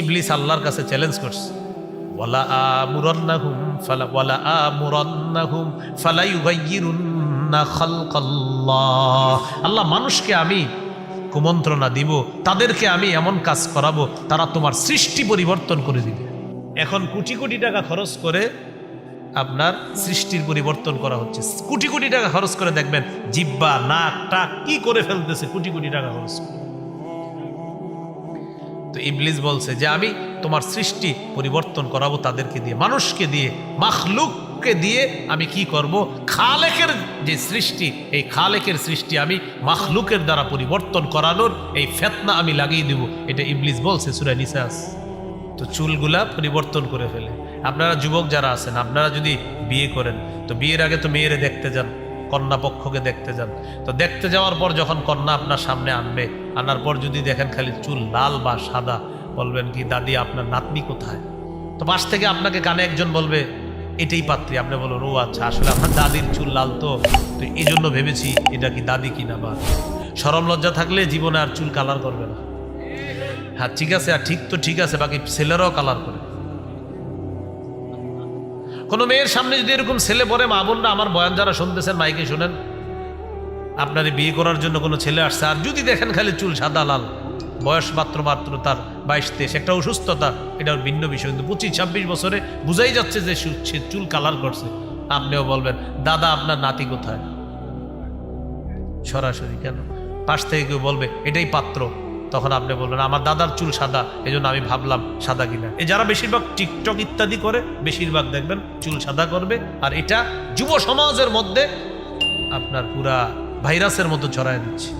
ইবলিস আল্লাহর কাছে চ্যালেঞ্জ করছে। ফালা, ওয়ালা আল্লাহ মানুষকে আমি কুমন্ত্রণা দিব, তাদেরকে আমি এমন কাজ করাবো, তারা তোমার সৃষ্টি পরিবর্তন করে দিবে। এখন কোটি কোটি টাকা খরচ করে আপনার সৃষ্টির পরিবর্তন করা হচ্ছে। কোটি কোটি টাকা খরচ করে দেখবেন জিব্বা নাক টাক কি করে ফেলতেছে কোটি কোটি টাকা খরচ করে। তো ইবলিস বলছে যে আমি তোমার সৃষ্টি পরিবর্তন করাবো তাদেরকে দিয়ে, মানুষকে দিয়ে, মাখলুককে দিয়ে আমি কি করব? খালেকের যে সৃষ্টি, এই খালেকের সৃষ্টি আমি মাখলুকের দ্বারা পরিবর্তন করানোর এই ফেতনা আমি লাগিয়ে দেব। এটা ইবলিস বলছে সুরা নিসাস তো চুলগুলা পরিবর্তন করে ফেলে। আপনারা যুবক যারা আছেন, আপনারা যদি বিয়ে করেন, তো বিয়ের আগে তো মেয়েরে দেখতে যান। কন্যা পক্ষকে দেখতে যান। তো দেখতে যাওয়ার পর যখন কন্যা আপনার সামনে আনবে, আনার পর যদি দেখেন খালি চুল লাল বা সাদা, বলবেন কি, দাদি, আপনার নাতনি কোথায়? তো পাশ থেকে আপনাকে কানে একজন বলবে, এটাই পাত্রী। আপনি বলুন, ও আচ্ছা আসলে আপনার দাদির চুল লাল তো তো এই জন্য ভেবেছি এটা কি দাদি কিনা বা? সরম লজ্জা থাকলে জীবনে আর চুল কালার করবে না। হ্যাঁ ঠিক আছে, আর ঠিক তো ঠিক আছে, বাকি ছেলেরাও কালার করে। কোনো মেয়ের সামনে যদি এরকম ছেলে পরে মা বোনরা আমার বয়ান যারা শুনতেছেন, মাইকে শুনেন। আপনার বিয়ে করার জন্য কোনো ছেলে আসছে? আর যদি দেখেন খালি চুল সাদা লাল, বয়স মাত্র মাত্র তার বাইশ তেইশ, একটা অসুস্থতা, এটা ভিন্ন বিষয়। কিন্তু পঁচিশ ছাব্বিশ বছরে বুঝাই যাচ্ছে যে সে চুল কালার করছে। আপনিও বলবেন, দাদা, আপনার নাতি কোথায়? সরাসরি কেন? পাশ থেকে কেউ বলবে, এটাই পাত্র। তখন আপনি বললেন, আমার দাদার চুল সাদা এই আমি ভাবলাম সাদা কিনা। এ যারা বেশিরভাগ টিকটক ইত্যাদি করে, বেশিরভাগ দেখবেন চুল সাদা করবে, আর এটা যুব সমাজের মধ্যে আপনার পুরা ভাইরাসের মতো ছড়ায় দিচ্ছে।